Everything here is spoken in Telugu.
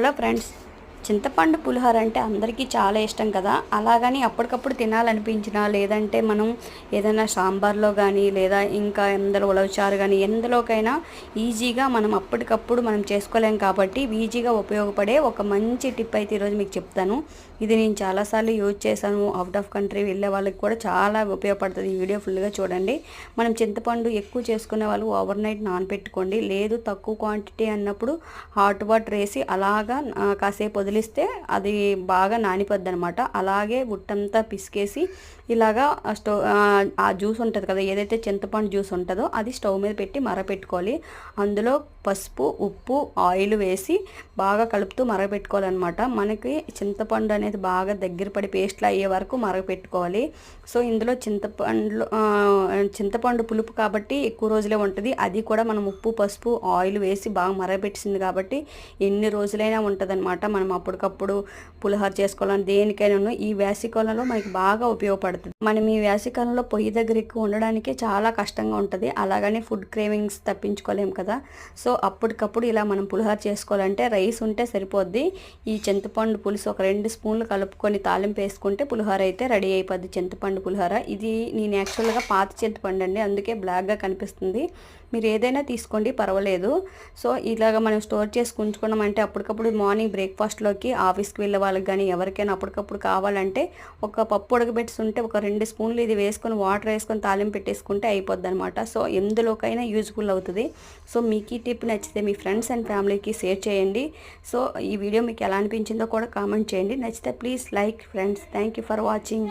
హలో ఫ్రెండ్స్ చింతపండు పులిహోర అంటే అందరికీ చాలా ఇష్టం కదా. అలాగని అప్పటికప్పుడు తినాలనిపించినా లేదంటే మనం ఏదైనా సాంబార్లో కానీ లేదా ఇంకా ఎందులో ఉలవచారు కానీ ఎందులోకైనా ఈజీగా మనం అప్పటికప్పుడు మనం చేసుకోలేం కాబట్టి ఈజీగా ఉపయోగపడే ఒక మంచి టిప్ అయితే ఈరోజు మీకు చెప్తాను. ఇది నేను చాలాసార్లు యూజ్ చేశాను. అవుట్ ఆఫ్ కంట్రీ వెళ్ళే వాళ్ళకి కూడా చాలా ఉపయోగపడుతుంది. ఈ వీడియో ఫుల్గా చూడండి. మనం చింతపండు ఎక్కువ చేసుకునే వాళ్ళు ఓవర్ నైట్ నానబెట్టుకోండి లేదు తక్కువ క్వాంటిటీ అన్నప్పుడు హాట్ వాటర్ వేసి అలాగా కాసేపు వదిలి వదిలిస్తే అది బాగా నానిపోద్ది అనమాట అలాగే గుట్టంతా పిసికేసి ఇలాగా స్టవ్ ఆ, ఆ జ్యూస్ ఉంటుంది కదా ఏదైతే చింతపండు జ్యూస్ ఉంటుందో అది స్టవ్ మీద పెట్టి మరపెట్టుకోవాలి. అందులో పసుపు ఉప్పు ఆయిల్ వేసి బాగా కలుపుతూ మరగపెట్టుకోవాలన్నమాట. మనకి చింతపండు అనేది బాగా దగ్గర పడి పేస్ట్లు అయ్యే వరకు మరగపెట్టుకోవాలి. సో ఇందులో చింతపండు చింతపండు పులుపు కాబట్టి ఎక్కువ రోజులే ఉంటుంది. అది కూడా మనం ఉప్పు పసుపు ఆయిల్ వేసి బాగా మరగపెట్టింది కాబట్టి ఎన్ని రోజులైనా ఉంటుందన్నమాట. మనం అప్పటికప్పుడు పులిహోర చేసుకోవాలని దేనికైనా ఈ వేసవికాలంలో మనకి బాగా ఉపయోగపడుతుంది. మనం ఈ వేసవికాలంలో పొయ్యి దగ్గర ఎక్కువ ఉండడానికి చాలా కష్టంగా ఉంటుంది. అలాగనే ఫుడ్ క్రేవింగ్స్ తప్పించుకోలేము కదా. సో సో అప్పటికప్పుడు ఇలా మనం పులిహోర చేసుకోవాలంటే రైస్ ఉంటే సరిపోద్ది. ఈ చింతపండు పులుసు ఒక రెండు స్పూన్లు కలుపుకొని తాలింపు వేసుకుంటే పులిహోర అయితే రెడీ అయిపోద్ది చింతపండు పులిహోర. ఇది నేను యాక్చువల్గా పాత చింతపండు అండి అందుకే బ్లాక్గా కనిపిస్తుంది. మీరు ఏదైనా తీసుకోండి పర్వాలేదు. సో ఇలాగ మనం స్టోర్ చేసి ఉంచుకున్నామంటే అప్పటికప్పుడు మార్నింగ్ బ్రేక్ఫాస్ట్లోకి ఆఫీస్కి వెళ్ళే వాళ్ళకి కానీ ఎవరికైనా అప్పటికప్పుడు కావాలంటే ఒక పప్పు ఉడకబెట్టుకుంటే ఒక రెండు స్పూన్లు ఇది వేసుకొని వాటర్ వేసుకొని తాలింపు పెట్టేసుకుంటే అయిపోద్ది అనమాట సో ఎందులోకైనా యూజ్ఫుల్ అవుతుంది. సో మీకు ఈ టిప్ నచ్చితే మీ ఫ్రెండ్స్ అండ్ ఫ్యామిలీకి షేర్ చేయండి. సో ఈ వీడియో మీకు ఎలా అనిపించిందో కూడా కామెంట్ చేయండి. నచ్చితే please like friends. Thank you for watching.